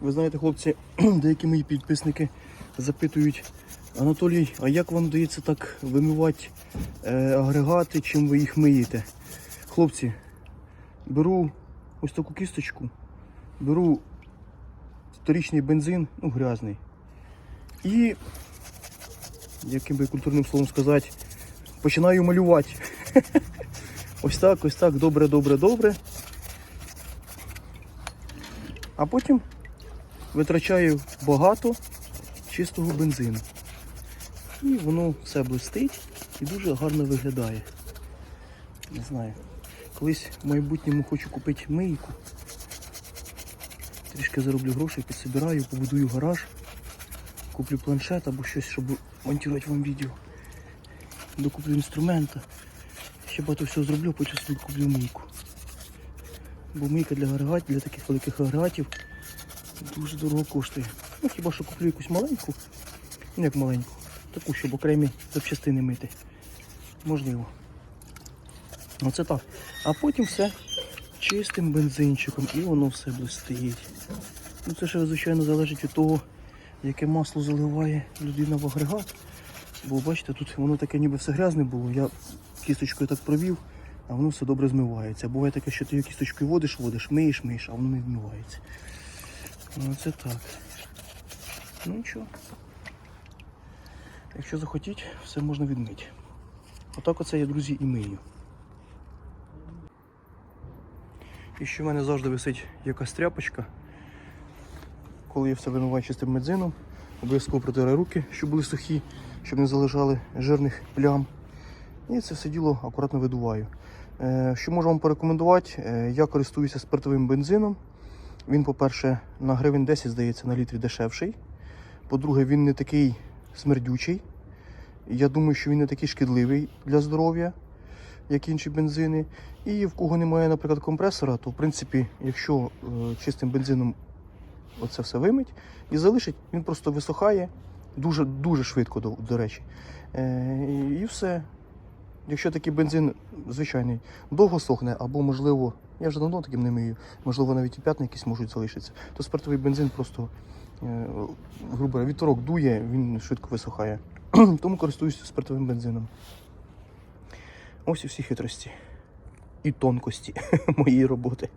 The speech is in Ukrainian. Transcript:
Ви знаєте, хлопці, деякі мої підписники запитують, Анатолій, а як вам вдається так вимивати е, агрегати, чим ви їх миєте? Хлопці, беру ось таку кісточку, беру сторічний бензин, ну грязний. І, яким би культурним словом сказати, починаю малювати. Ось так, ось так, добре, добре, добре. А потім витрачаю багато чистого бензину. І воно все блистить і дуже гарно виглядає. Не знаю. Колись в майбутньому хочу купити мийку. Трішки зароблю грошей, підсобираю, побудую гараж, куплю планшет або щось, щоб монтувати вам відео. Докуплю інструмента. Ще багато всього зроблю, потім собі куплю мийку. Бо мийка для агрегатів, для таких великих агрегатів дуже дорого коштує. Ну хіба що куплю якусь маленьку, ну як маленьку, таку, щоб окремі запчастини мити. Можливо. Оце так. А потім все чистим бензинчиком і воно все блистить. Ну це ще, звичайно, залежить від того, яке масло заливає людина в агрегат. Бо бачите, тут воно таке ніби все грязне було. Я кісточкою так провів, а воно все добре змивається. Буває таке, що ти його кісточкою водиш, водиш, миєш, миєш, а воно не змивається. Ну це так. Ну нічого. Якщо захотіть, все можна відмити. Отак оце я, друзі, і мию. І ще в мене завжди висить якась тряпочка. Коли я все вимиваю чистим бензином, обов'язково протираю руки, щоб були сухі, щоб не залежали жирних плям. І це все діло акуратно видуваю. Е, Що можу вам порекомендувати? Е, Я користуюся спиртовим бензином. Він, по-перше, на гривень 10, здається, на літрі дешевший. По-друге, він не такий смердючий. Я думаю, що він не такий шкідливий для здоров'я, як інші бензини. І в кого немає, наприклад, компресора, то в принципі, якщо е, чистим бензином оце все вимить і залишить, він просто висохає дуже, дуже швидко, до, до речі. Е, і- все. Якщо такий бензин звичайний довго сохне, або можливо, я вже давно таким не мию, можливо, навіть і п'ятна якісь можуть залишитися, то спиртовий бензин просто, е, грубо віторок дує, він швидко висохає. Тому користуюся спиртовим бензином. Ось і всі хитрості і тонкості моєї роботи.